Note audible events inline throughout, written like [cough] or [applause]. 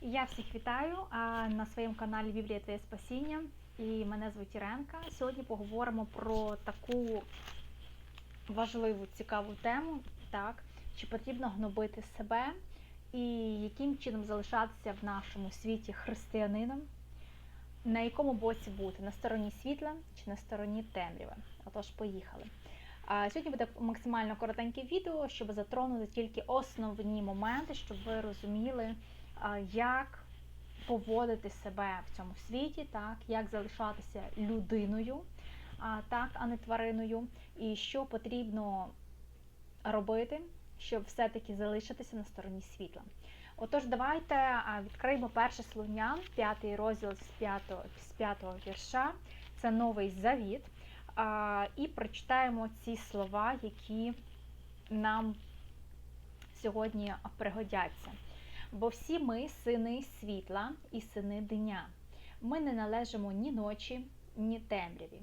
Я всіх вітаю на своєму каналі Біблія Твоє Спасіння. І мене звуть Іренка. Сьогодні поговоримо про таку важливу, цікаву тему, так, чи потрібно гнобити себе і яким чином залишатися в нашому світі християнином, на якому боці бути? На стороні світла чи на стороні темряви? Отож, поїхали. Сьогодні буде максимально коротеньке відео, щоб затронути тільки основні моменти, щоб ви розуміли, як поводити себе в цьому світі, так, як залишатися людиною, так, а не твариною, і що потрібно робити, щоб все-таки залишитися на стороні світла. Отож, давайте відкриємо перше слонян, п'ятий розділ з п'ятого, з п'ятого вірша. Це новий завіт. І прочитаємо ці слова, які нам сьогодні пригодяться. Бо всі ми сини світла і сини дня. Ми не належимо ні ночі, ні темряві.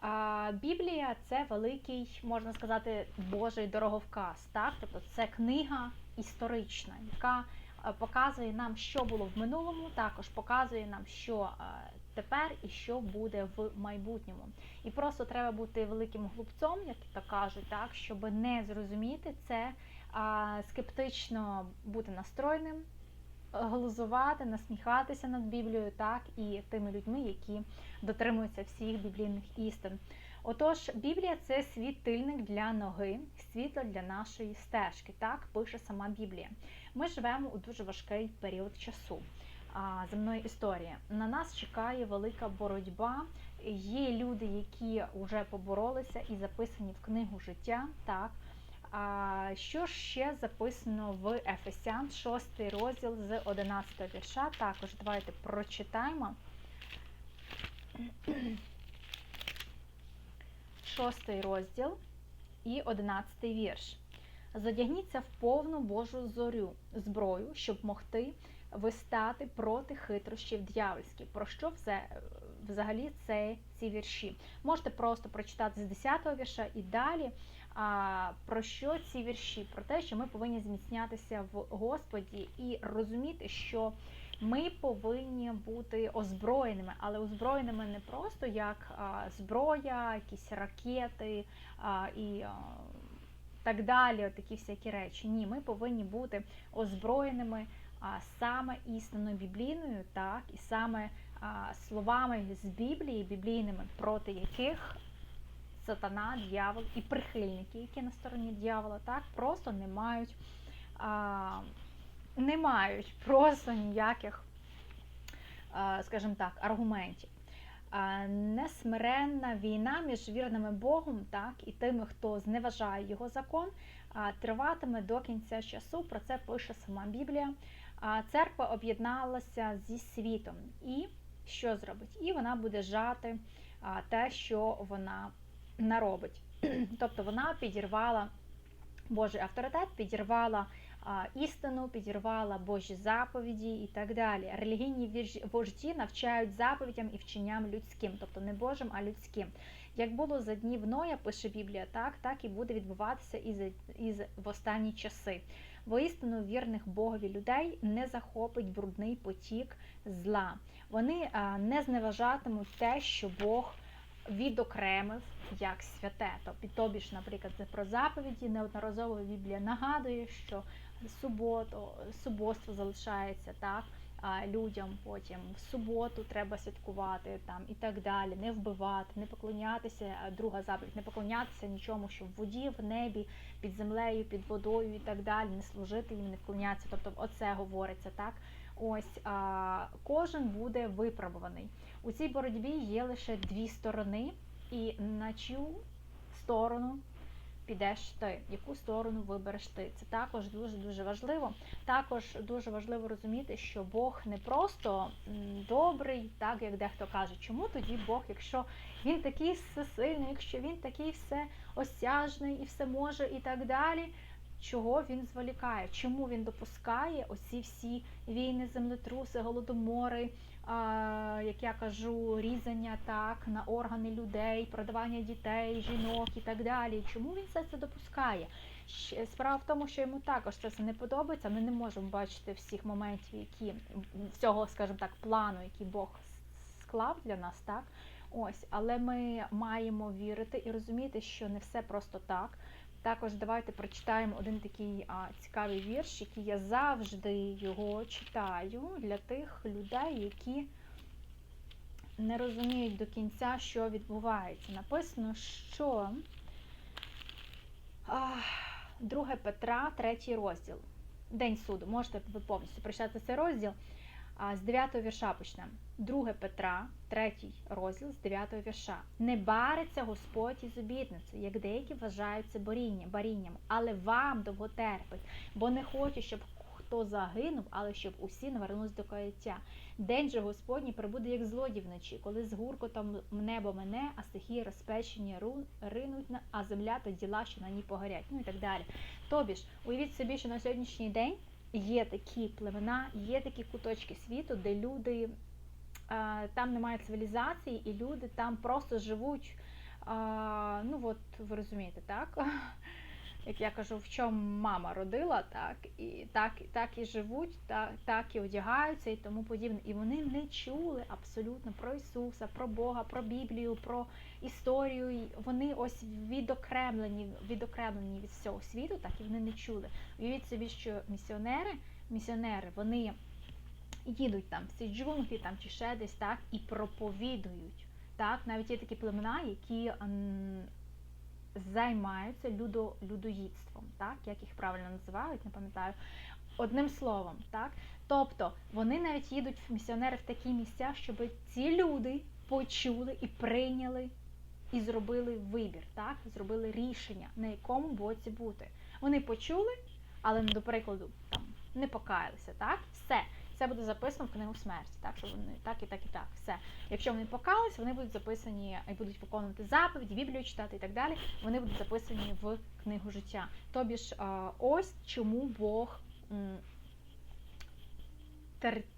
А, Біблія це великий, можна сказати, Божий дороговказ. Так? Тобто це книга історична, яка показує нам, що було в минулому, також показує нам, що тепер і що буде в майбутньому. І просто треба бути великим глупцом, як то кажуть, так, щоб не зрозуміти це, скептично бути настроєним, глузувати, насміхатися над Біблією, так, і тими людьми, які дотримуються всіх біблійних істин. Отож, Біблія це світильник для ноги, світло для нашої стежки. Так пише сама Біблія. Ми живемо у дуже важкий період часу а, земної історії. На нас чекає велика боротьба. Є люди, які вже поборолися і записані в книгу життя. Так. Що ж ще записано в Ефесян, 6 розділ з 11 вірша? Також давайте прочитаємо. Шостий розділ і 11 вірш. Задягніться в повну Божу зорю, зброю, щоб могти вистати проти хитрощів дьявольських. Про що взагалі це ці вірші? Можете просто прочитати з 10 вірша і далі. Про що ці вірші? Про те, що ми повинні зміцнятися в Господі і розуміти, що ми повинні бути озброєними, але озброєними не просто як зброя, якісь ракети і так далі, такі всякі речі. Ні, ми повинні бути озброєними а, саме істинною біблійною, так, і саме словами з Біблії, біблійними, проти яких сатана, дьявол і прихильники, які на стороні дьявола, так, просто не мають. А, не мають просто ніяких, скажімо так, аргументів. Несмиренна війна між вірними Богом так, і тими, хто зневажає його закон, триватиме до кінця часу. Про це пише сама Біблія. Церква об'єдналася зі світом. І що зробить? І вона буде жати те, що вона наробить. [clears throat] Тобто вона підірвала Божий авторитет, підірвала істину, підірвала Божі заповіді і так далі. Релігійні вожді навчають заповідям і вченням людським, тобто не Божим, а людським. Як було за днів Ноя, пише Біблія, так так і буде відбуватися і, за, і в останні часи. Воістину вірних Богові людей не захопить брудний потік зла. Вони а, не зневажатимуть те, що Бог відокремив як святе. Тобто, тобі ж, наприклад, про заповіді неодноразово Біблія нагадує, що суботу, суботство залишається так. Людям потім в суботу треба святкувати там і так далі, не вбивати, не поклонятися. Друга заповідь, не поклонятися нічому, що в воді, в небі, під землею, під водою і так далі, не служити їм, не вклонятися. Тобто, оце говориться так. Ось а, кожен буде випробуваний. У цій боротьбі є лише дві сторони, і на чию сторону підеш ти, яку сторону вибереш ти. Це також дуже-дуже важливо. Також дуже важливо розуміти, що Бог не просто добрий, так як дехто каже, чому тоді Бог, якщо він такий всесильний, якщо він такий все осяжний і все може, і так далі. Чого він зволікає? Чому він допускає оці всі війни, землетруси, голодомори, як я кажу, різання так на органи людей, продавання дітей, жінок і так далі. Чому він все це допускає? Справа в тому, що йому також це все не подобається. Ми не можемо бачити всіх моментів, які всього, скажімо так, плану, який Бог склав для нас, так. Ось, але ми маємо вірити і розуміти, що не все просто так. Також давайте прочитаємо один такий а, цікавий вірш, який я завжди його читаю для тих людей, які не розуміють до кінця, що відбувається. Написано, що а, 2 Петра, 3 розділ. День суду. Можете ви повністю прочитати цей розділ. З 9 вірша почнемо. 2 Петра, 3 розділ з 9 вірша. Не бариться Господь із обітницею, як деякі вважають це боріння, барінням, але вам довго терпить, бо не хоче, щоб хто загинув, але щоб усі навернулись до каяття. День же Господній прибуде, як злодій вночі, коли з гуркотом небо мене, а стихії розпечені ринуть, а земля та діла, що на ній погорять. Ну і так далі. Тобі ж, уявіть собі, що на сьогоднішній день є такі племена, є такі куточки світу, де люди там немає цивілізації, і люди там просто живуть. Ну от ви розумієте, так? Як я кажу, в чому мама родила, так і так, так і живуть, так, так і одягаються і тому подібне. І вони не чули абсолютно про Ісуса, про Бога, про Біблію, про історію. Вони ось відокремлені, відокремлені від всього світу, так і вони не чули. Уявіть собі, що місіонери, місіонери, вони їдуть там в ці джунглі там чи ще десь так і проповідують. Так, навіть є такі племена, які займаються людо, людоїдством, так, як їх правильно називають, не пам'ятаю. Одним словом, так. Тобто вони навіть їдуть в місіонери в такі місця, щоб ці люди почули і прийняли і зробили вибір, так, зробили рішення, на якому боці бути. Вони почули, але до прикладу там не покаялися, так? Все. Це буде записано в книгу смерті, так що вони так і так і так. Все. Якщо вони покались, вони будуть записані і будуть виконувати заповіді, Біблію читати і так далі. Вони будуть записані в книгу життя. Тобі ж ось чому Бог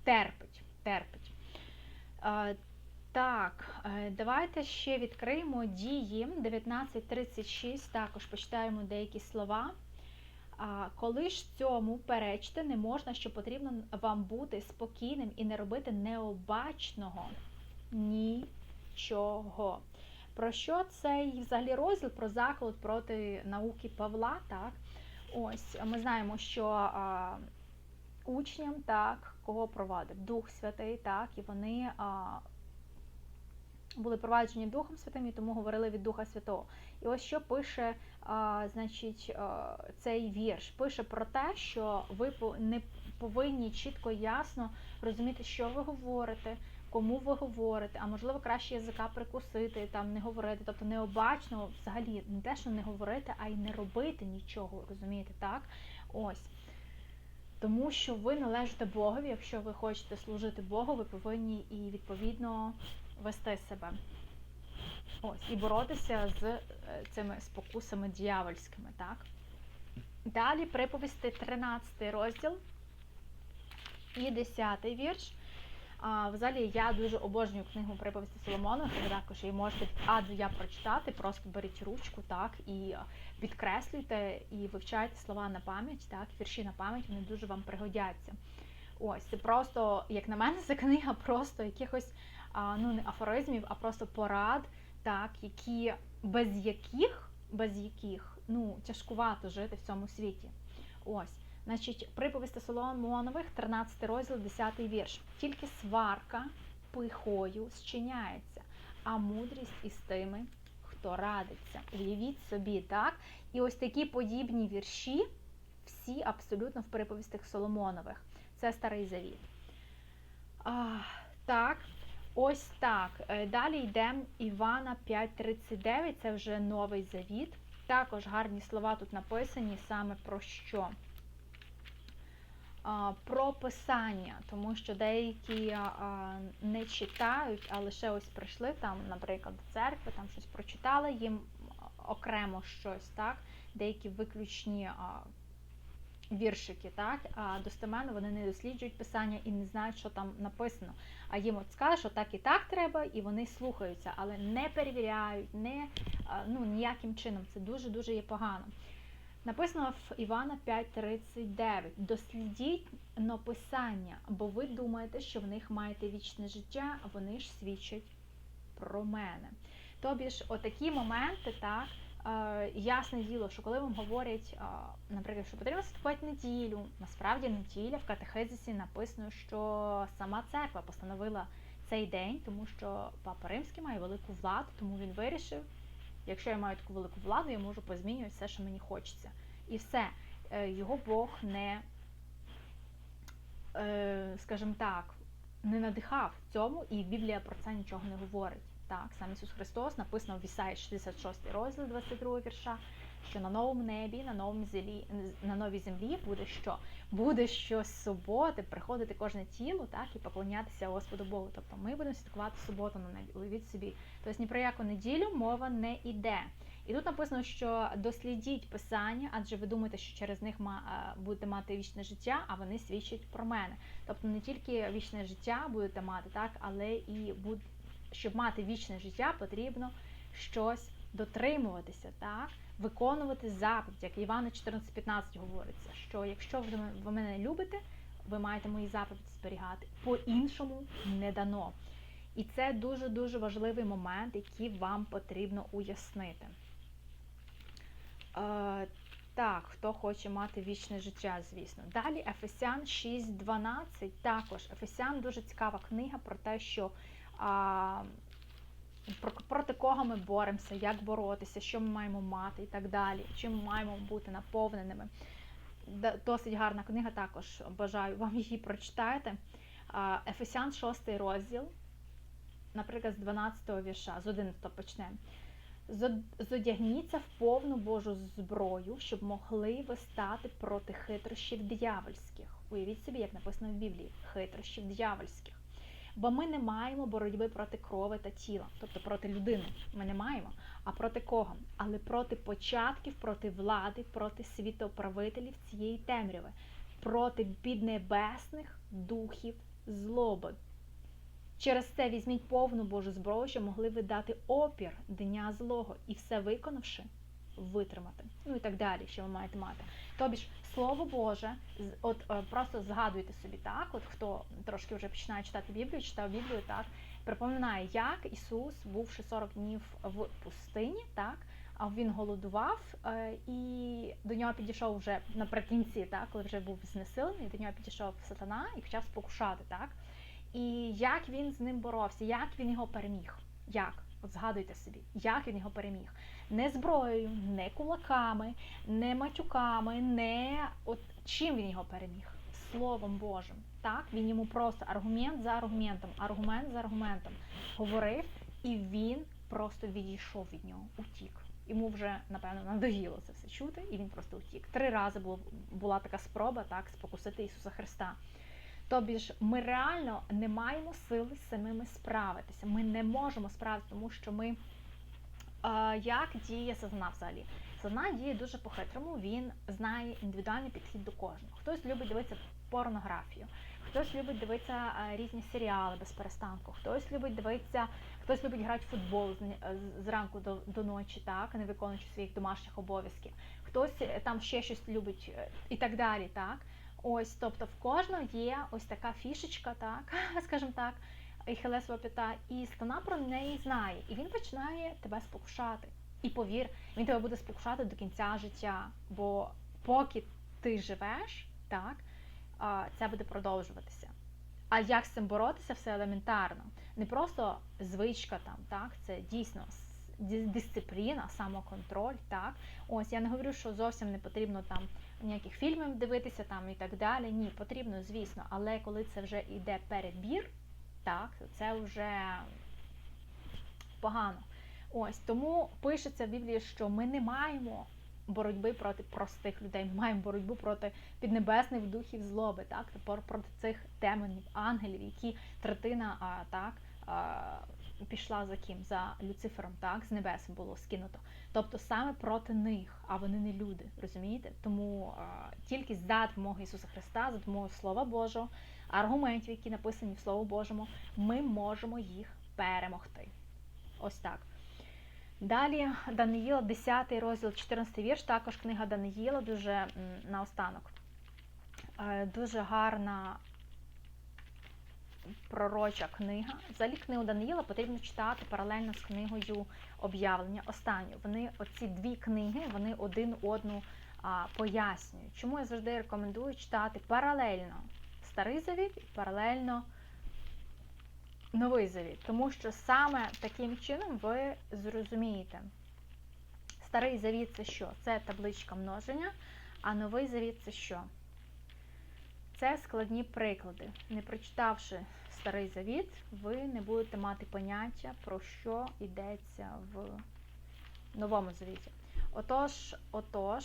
терпить. терпить. Так, е, давайте ще відкриємо дії 19.36, також почитаємо деякі слова. А, коли ж цьому перечити не можна, що потрібно вам бути спокійним і не робити необачного нічого. Про що цей взагалі розділ про заклад проти науки Павла? Так, ось ми знаємо, що а, учням так, кого провадив Дух Святий, так, і вони а, були проваджені Духом Святим, і тому говорили від Духа Святого. І ось що пише а, значить, а, цей вірш. Пише про те, що ви не повинні чітко і ясно розуміти, що ви говорите, кому ви говорите, а можливо краще язика прикусити, там не говорити, тобто необачно взагалі не те, що не говорити, а й не робити нічого, розумієте, так? Ось. Тому що ви належите Богові, якщо ви хочете служити Богу, ви повинні і відповідно вести себе. Ось, і боротися з е, цими спокусами дьявольськими, так? Далі приповісти 13 розділ і 10 вірш. А, взагалі я дуже обожнюю книгу приповісти Соломона, ви також її можете від А до Я прочитати, просто беріть ручку, так, і підкреслюйте і вивчайте слова на пам'ять, так, вірші на пам'ять, вони дуже вам пригодяться. Ось, це просто, як на мене, це книга просто якихось а, ну, не афоризмів, а просто порад, так, які, без яких, без яких ну, тяжкувато жити в цьому світі. Ось. Значить, приповісти Соломонових, 13 розділ, 10 вірш. Тільки сварка пихою зчиняється, а мудрість із тими, хто радиться. Уявіть собі, так? І ось такі подібні вірші, всі абсолютно в приповістях Соломонових. Це старий завіт. А, так, ось так. Е, Далі йдемо Івана 5.39, це вже новий завіт. Також гарні слова тут написані саме про що? Про писання, тому що деякі не читають, а лише ось прийшли там, наприклад, до церкви, там щось прочитали їм окремо щось, так? Деякі виключні віршики, так? А достеменно вони не досліджують писання і не знають, що там написано. А їм от скажуть, що так і так треба, і вони слухаються, але не перевіряють, не, ну, ніяким чином. Це дуже-дуже є погано. Написано в Івана 5:39. Дослідіть написання, бо ви думаєте, що в них маєте вічне життя, а вони ж свідчать про мене. Тобі ж, отакі моменти, так, ясне діло, що коли вам говорять, е, наприклад, що потрібно святкувати неділю, насправді неділя в катехизисі написано, що сама церква постановила цей день, тому що Папа Римський має велику владу, тому він вирішив, якщо я маю таку велику владу, я можу позмінювати все, що мені хочеться. І все, Е, його Бог не, е, скажімо так, не надихав цьому, і Біблія про це нічого не говорить. Так, сам Ісус Христос написано в Ісаї 66 розділ 22 вірша, що на новому небі, на новому землі, на новій землі буде що? Буде щосуботи приходити кожне тіло, так, і поклонятися Господу Богу. Тобто ми будемо святкувати суботу на небі, уявіть собі. Тобто ні про яку неділю мова не йде. І тут написано, що дослідіть писання, адже ви думаєте, що через них е, будете мати вічне життя, а вони свідчать про мене. Тобто не тільки вічне життя будете мати, так, але і буд... щоб мати вічне життя, потрібно щось дотримуватися, так, виконувати заповідь, як Івана 14.15 говориться, що якщо ви мене любите, ви маєте мої заповіді зберігати. По-іншому не дано. І це дуже-дуже важливий момент, який вам потрібно уяснити. Е, так, хто хоче мати вічне життя, звісно. Далі Ефесян 6.12. Також Ефесян дуже цікава книга про те, що проти кого ми боремося, як боротися, що ми маємо мати і так далі, чим ми маємо бути наповненими. Досить гарна книга, також бажаю вам її прочитати. Ефесян 6 розділ, наприклад, з 12 вірша, з 11 почнемо. Зодягніться в повну Божу зброю, щоб могли ви стати проти хитрощів диявольських. Уявіть собі, як написано в Біблії, хитрощів диявольських. Бо ми не маємо боротьби проти крови та тіла, тобто проти людини. Ми не маємо. А проти кого? Але проти початків, проти влади, проти світоправителів цієї темряви, проти піднебесних духів злоби. Через це візьміть повну Божу зброю, щоб могли ви дати опір дня злого і все виконавши, витримати. Ну і так далі, що ви маєте мати. Тобі ж Слово Боже, от е, просто згадуйте собі так, от хто трошки вже починає читати Біблію, читав Біблію, так, припоминає, як Ісус, бувши 40 днів в пустині, так, а він голодував, е, і до нього підійшов вже наприкінці, так, коли вже був знесилений, до нього підійшов сатана і почав спокушати, так. І як він з ним боровся, як він його переміг? Як? От згадуйте собі, як він його переміг. Не зброєю, не кулаками, не матюками, не от чим він його переміг? Словом Божим. Так, він йому просто аргумент за аргументом, аргумент за аргументом говорив, і він просто відійшов від нього, утік. Йому вже, напевно, надоїло це все чути, і він просто утік. Три рази було, була така спроба так спокусити Ісуса Христа. Тобі ж ми реально не маємо сили самими справитися. Ми не можемо справитися, тому що ми як діє сатана взагалі? Сатана діє дуже по-хитрому, він знає індивідуальний підхід до кожного. Хтось любить дивитися порнографію, хтось любить дивитися різні серіали без перестанку, хтось любить дивитися, хтось любить грати в футбол зранку до, до ночі, так, не виконуючи своїх домашніх обов'язків. Хтось е, там ще щось любить е, і так далі, так. Ось, тобто в кожного є ось така фішечка, так, [laughs] скажімо так, і хилесова п'ята, і стана про неї знає, і він починає тебе спокушати. І повір, він тебе буде спокушати до кінця життя, бо поки ти живеш, так, це буде продовжуватися. А як з цим боротися, все елементарно. Не просто звичка там, так, це дійсно дисципліна, самоконтроль, так. Ось я не говорю, що зовсім не потрібно там ніяких фільмів дивитися там і так далі. Ні, потрібно, звісно, але коли це вже йде перебір, так, це вже погано. Ось тому пишеться в Біблії, що ми не маємо боротьби проти простих людей, ми маємо боротьбу проти піднебесних духів злоби, так, проти цих демонів, ангелів, які третина а, так, пішла за ким? За Люцифером, так, з небес було скинуто. Тобто саме проти них, а вони не люди, розумієте? Тому а, тільки за допомогою Ісуса Христа, за допомогою Слова Божого, аргументів, які написані в Слові Божому, ми можемо їх перемогти. Ось так. Далі Даниїла, 10 розділ, 14 вірш, також книга Даниїла, дуже наостанок. Е, Дуже гарна пророча книга. Взагалі книгу Даниїла потрібно читати паралельно з книгою об'явлення. Останню. Вони, оці дві книги, вони один одну а, пояснюють. Чому я завжди рекомендую читати паралельно Старий Завіт і паралельно Новий Завіт. Тому що саме таким чином ви зрозумієте. Старий завіт це що? Це табличка множення, а новий завіт це що? Це складні приклади. Не прочитавши старий завіт, ви не будете мати поняття, про що йдеться в новому завіті. Отож, отож,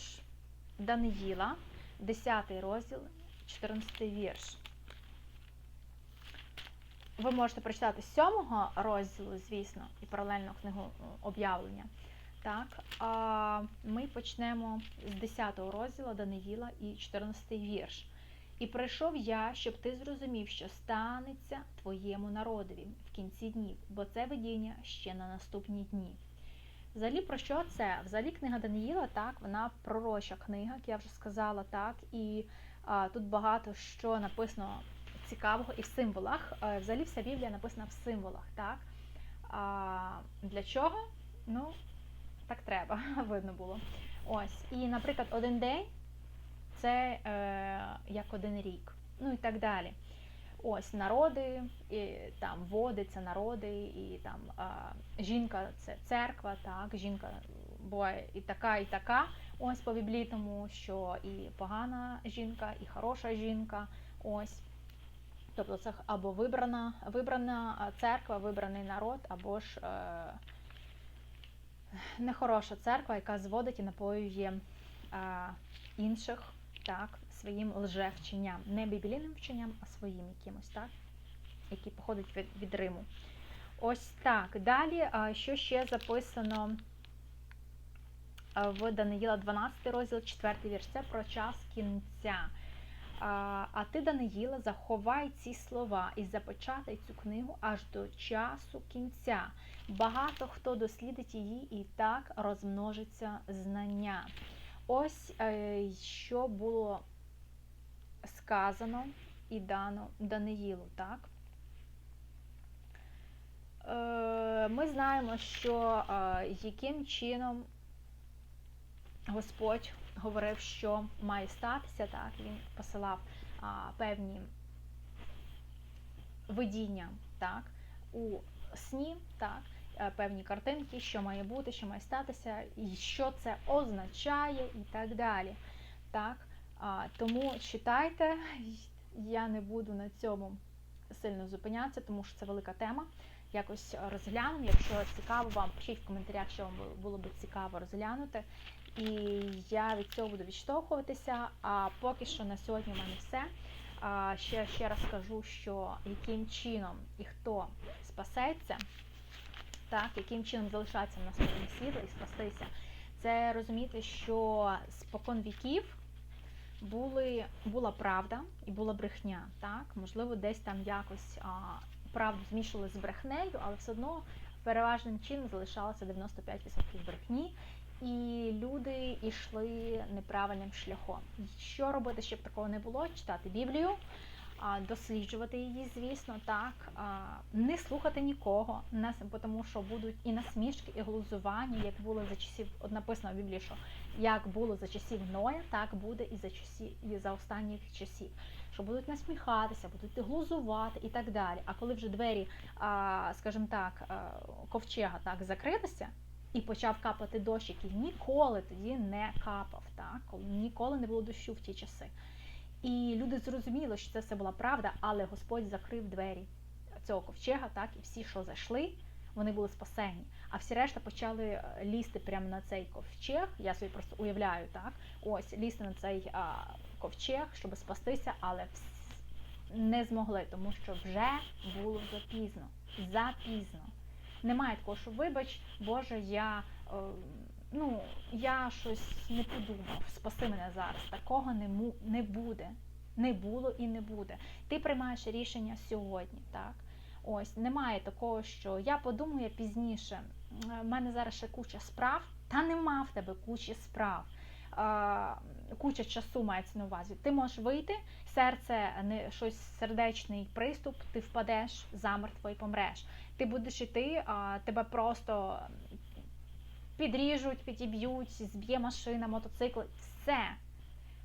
Даниїла, 10 розділ, 14 вірш. Ви можете прочитати з 7 розділу, звісно, і паралельно книгу е, об'явлення. Так, а ми почнемо з 10 розділу Даниїла і 14 вірш. І прийшов я, щоб ти зрозумів, що станеться твоєму народові в кінці днів, бо це видіння ще на наступні дні. Взагалі, про що це? Взагалі, книга Даниїла, так, вона пророча книга, як я вже сказала, так, і а, тут багато що написано цікавого і в символах. Е, Взагалі, вся Біблія написана в символах, так. А, для чого? Ну, так треба, [laughs] видно було. Ось. І, наприклад, один день це е, як один рік, ну і так далі. Ось народи, і там води це народи, і там е, жінка це церква, так, жінка буває і така, і така. Ось по біблійному, що і погана жінка, і хороша жінка. Ось. Тобто це або вибрана, вибрана церква, вибраний народ, або ж е, нехороша церква, яка зводить і напоює е, інших так, своїм лжевченням. Не біблійним вченням, а своїм якимось, так, які походять від, від Риму. Ось так. Далі, що ще записано в Даниїла 12 розділ, 4 вірш. Це про час кінця. А, ти, Даниїла, заховай ці слова і запечатай цю книгу аж до часу кінця. Багато хто дослідить її і так розмножиться знання. Ось е, що було сказано і дано Даниїлу, так? Е, Ми знаємо, що е, яким чином Господь говорив, що має статися, так, він посилав певні видіння так, у сні, так, певні картинки, що має бути, що має статися, і що це означає, і так далі. Так, а, Тому читайте, я не буду на цьому сильно зупинятися, тому що це велика тема. Якось розглянемо. Якщо цікаво вам, пишіть в коментарях, що вам було б цікаво розглянути. І я від цього буду відштовхуватися. А поки що на сьогодні в мене все. А, ще, ще раз скажу, що яким чином і хто спасеться, так, яким чином залишатися на стороні світла і спастися, це розуміти, що спокон віків були, була правда і була брехня. Так? Можливо, десь там якось а, правду змішували з брехнею, але все одно переважним чином залишалося 95% брехні. І люди йшли неправильним шляхом. Що робити, щоб такого не було? Читати Біблію, досліджувати її, звісно, так, не слухати нікого, тому що будуть і насмішки, і глузування, як було за часів, от написано в Біблії, що як було за часів Ноя, так буде і за часів, і за останніх часів. Що будуть насміхатися, будуть глузувати і так далі. А коли вже двері, скажімо так, ковчега так закрилися, і почав капати дощ, який ніколи тоді не капав, так? коли ніколи не було дощу в ті часи. І люди зрозуміли, що це все була правда, але Господь закрив двері цього ковчега, так, і всі, що зайшли, вони були спасені. А всі решта почали лізти прямо на цей ковчег. Я собі просто уявляю, так, ось лізти на цей а, ковчег, щоб спастися, але не змогли, тому що вже було запізно. Запізно. Немає такого, що вибач, Боже, я ну, я щось не подумав, спаси мене зараз. Такого не не буде. Не було і не буде. Ти приймаєш рішення сьогодні, так? Ось немає такого, що я подумаю пізніше. У мене зараз ще куча справ, та нема в тебе кучі справ. Куча часу мається на увазі. Ти можеш вийти, серце не щось сердечний приступ, ти впадеш замертво і помреш. Ти будеш іти, тебе просто підріжуть, підіб'ють, зб'є машина, мотоцикл. Все.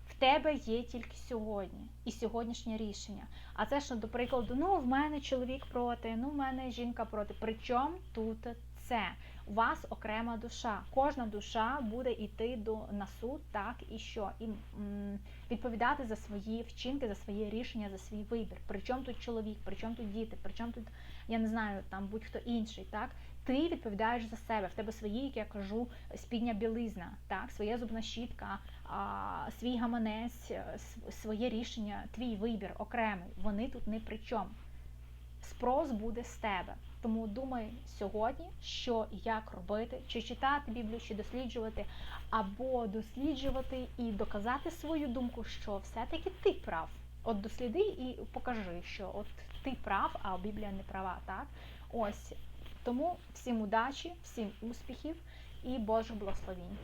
В тебе є тільки сьогодні і сьогоднішнє рішення. А це що, до прикладу, ну в мене чоловік проти, ну в мене жінка проти. Причому тут це? У вас окрема душа. Кожна душа буде йти до на суд, так і що, і м, відповідати за свої вчинки, за свої рішення, за свій вибір. Причому тут чоловік, причому тут діти, причому тут я не знаю, там будь-хто інший, так. Ти відповідаєш за себе. В тебе свої, як я кажу, спідня білизна, так, своя зубна щітка, а, свій гаманець, е, своє рішення, твій вибір окремий. Вони тут не при чому. Спрос буде з тебе. Тому думай сьогодні, що як робити, чи читати Біблію, чи досліджувати, або досліджувати і доказати свою думку, що все-таки ти прав. От досліди і покажи, що от ти прав, а Біблія не права. Так? Ось тому всім удачі, всім успіхів і Божих благословінь.